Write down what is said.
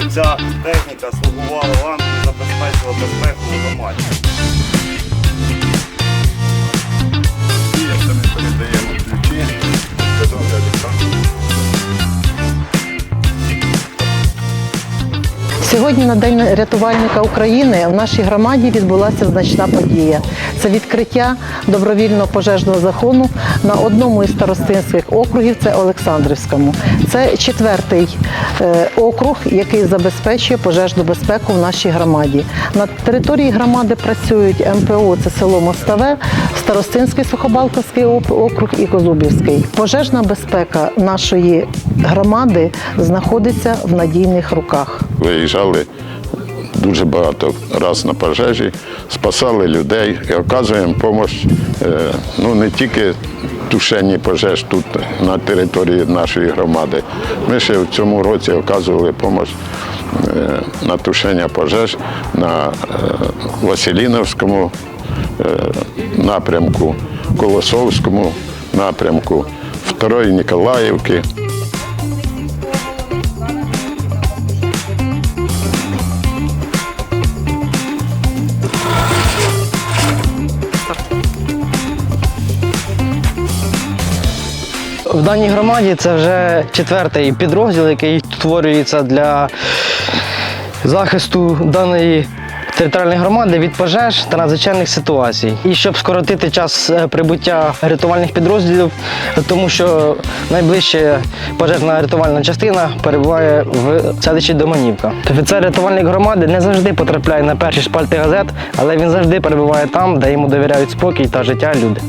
щоб ця техніка слугувала вам і забезпечила безпеку в громаді. Сьогодні на День рятувальника України в нашій громаді відбулася значна подія. Це відкриття добровільного пожежного закону на одному із старостинських округів, це Олександрівському. Це четвертий е, округ, який забезпечує пожежну безпеку в нашій громаді. На території громади працюють МПО, це село Мостове, Старостинський Сухобалковський округ і Козубівський. Пожежна безпека нашої громади знаходиться в надійних руках. Виїжджали дуже багато раз на пожежі, спасали людей і оказуємо допомогу ну, не тільки тушенні пожеж тут на території нашої громади. Ми ще в цьому році оказували допомогу на тушення пожеж на е, Василіновському е, напрямку, Колосовському напрямку, Второї Ніколаївки. В даній громаді це вже четвертий підрозділ, який створюється для захисту даної територіальної громади від пожеж та надзвичайних ситуацій. І щоб скоротити час е, прибуття рятувальних підрозділів, тому що найближча пожежна рятувальна частина перебуває в селищі Доманівка. Офіцер рятувальник громади не завжди потрапляє на перші шпальти газет, але він завжди перебуває там, де йому довіряють спокій та життя люди.